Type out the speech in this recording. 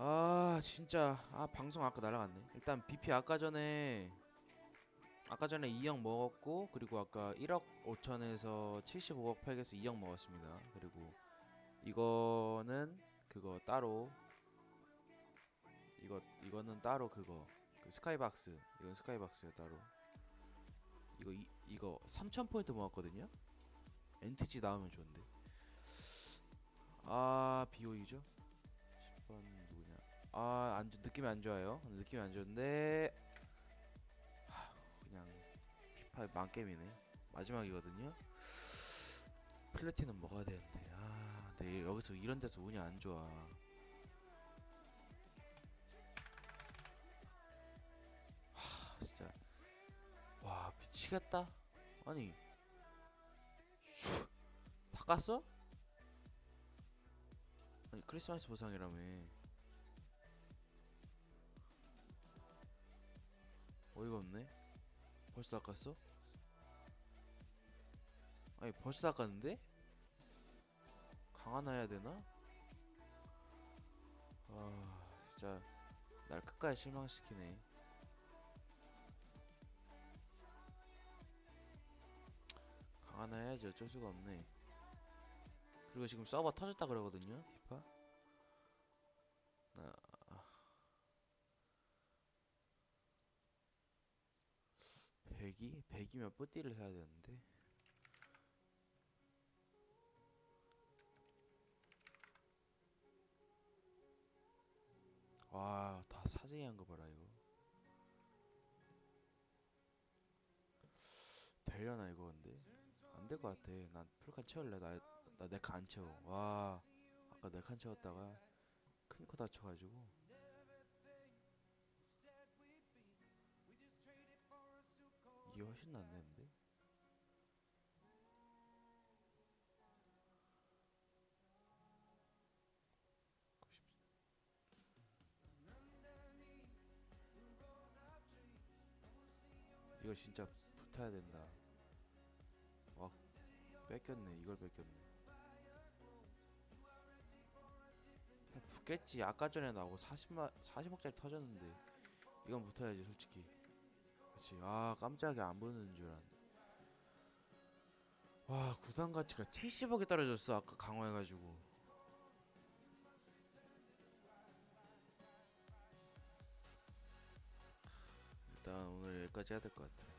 아 진짜. 아 방송 아까 날아갔네. 일단 BP 아까 전에 아까 전에 2억 먹었고 그리고 아까 1억 5천에서 75억 팩에서 2억 먹었습니다. 그리고 이거는 그거 따로 이거 이거는 따로 그거. 그 스카이박스. 이건 스카이박스야 따로. 이거 이, 이거 3천 포인트 모았거든요? NTG 나오면 좋은데. 아 BOE죠? 10번. 누구냐 아 안, 좋- 느낌이 안 좋아요. 느낌이 안 좋은데 하, 그냥 피파 망게임이네. 마지막이거든요. 플래티넘 먹어야 되는데. 아 근데 여기서 이런 데서 운이 안 좋아. 하 진짜. 와 미치겠다. 아니. 슈, 다 깠어? 아니 크리스마스 보상이라며 어이가 없네 벌써 다 깠어? 아니 벌써 다 깠는데? 강하나 해야 되나? 아 진짜 날 끝까지 실망시키네 강하나 해야지 어쩔 수가 없네 그리고 지금 서버 터졌다 그러거든요 피파 100이? 100이면 뿌띠를 사야 되는데? 와 다 사진이 한 거 봐라 이거. 되려나 이거 근데? 안 될 것 같아. 난 풀칸 채울래. 나내칸안 채워. 와 아까 내칸 채웠다가 큰 코 다쳐가지고. 훨씬 낫는데? 이거 진짜 붙어야 된다. 와 뺏겼네. 이걸 뺏겼네. 붙겠지. 아까 전에 나오고 40만 40억짜리 터졌는데 이건 붙어야지 솔직히 그렇지 아 깜짝이야. 안 붙는 줄 알았네. 와 구단 가치가 70억이 떨어졌어 아까 강화해가지고. 일단 오늘 여기까지 해야 될 것 같아